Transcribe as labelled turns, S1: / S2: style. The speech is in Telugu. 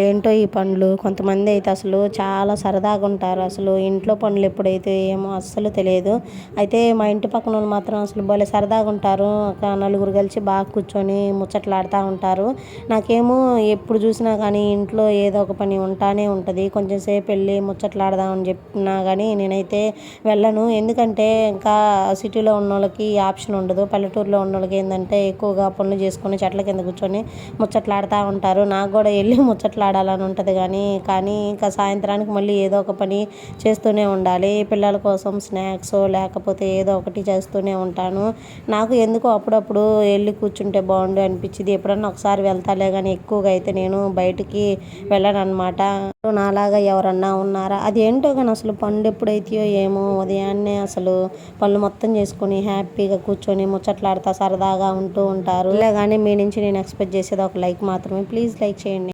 S1: ఏంటో ఈ పనులు కొంతమంది అయితే అసలు చాలా సరదాగా ఉంటారు అసలు ఇంట్లో పనులు ఎప్పుడైతే ఏమో అస్సలు తెలియదు. అయితే మా ఇంటి పక్కన వాళ్ళు మాత్రం అసలు భలే సరదాగా ఉంటారు ఒక నలుగురు కలిసి బాగా కూర్చొని ముచ్చట్లాడుతూ ఉంటారు. నాకేమో ఎప్పుడు చూసినా కానీ ఇంట్లో ఏదో ఒక పని ఉంటానే ఉంటుంది. కొంచెం సేపు వెళ్ళి ముచ్చట్లాడదామని చెప్పినా కానీ నేనైతే వెళ్ళను. ఎందుకంటే ఇంకా సిటీలో ఉన్న వాళ్ళకి ఆప్షన్ ఉండదు. పల్లెటూరులో ఉన్న వాళ్ళకి ఏంటంటే ఎక్కువగా పనులు చేసుకొని చెట్ల కింద కూర్చొని ముచ్చట్లాడుతూ ఉంటారు. నాకు కూడా వెళ్ళి ముచ్చట్లు ఆడాలని ఉంటుంది కానీ కానీ ఇంకా సాయంత్రానికి మళ్ళీ ఏదో ఒక పని చేస్తూనే ఉండాలి. పిల్లల కోసం స్నాక్స్ లేకపోతే ఏదో ఒకటి చేస్తూనే ఉంటాను. నాకు ఎందుకో అప్పుడప్పుడు వెళ్ళి కూర్చుంటే బాగుండు అనిపించింది. ఎప్పుడన్నా ఒకసారి వెళ్తాలే కానీ ఎక్కువగా అయితే నేను బయటికి వెళ్ళను అనమాట నాలాగా ఎవరన్నా ఉన్నారా? అది ఏంటో కానీ అసలు పండు ఎప్పుడైతాయో ఏమో ఉదయాన్నే అసలు పళ్ళు మొత్తం చేసుకొని హ్యాపీగా కూర్చొని ముచ్చట్లాడుతా సరదాగా ఉంటూ ఉంటారు. ఇలా కానీ మీ నుంచి నేను ఎక్స్పెక్ట్ చేసేది ఒక లైక్ మాత్రమే. ప్లీజ్ లైక్ చేయండి.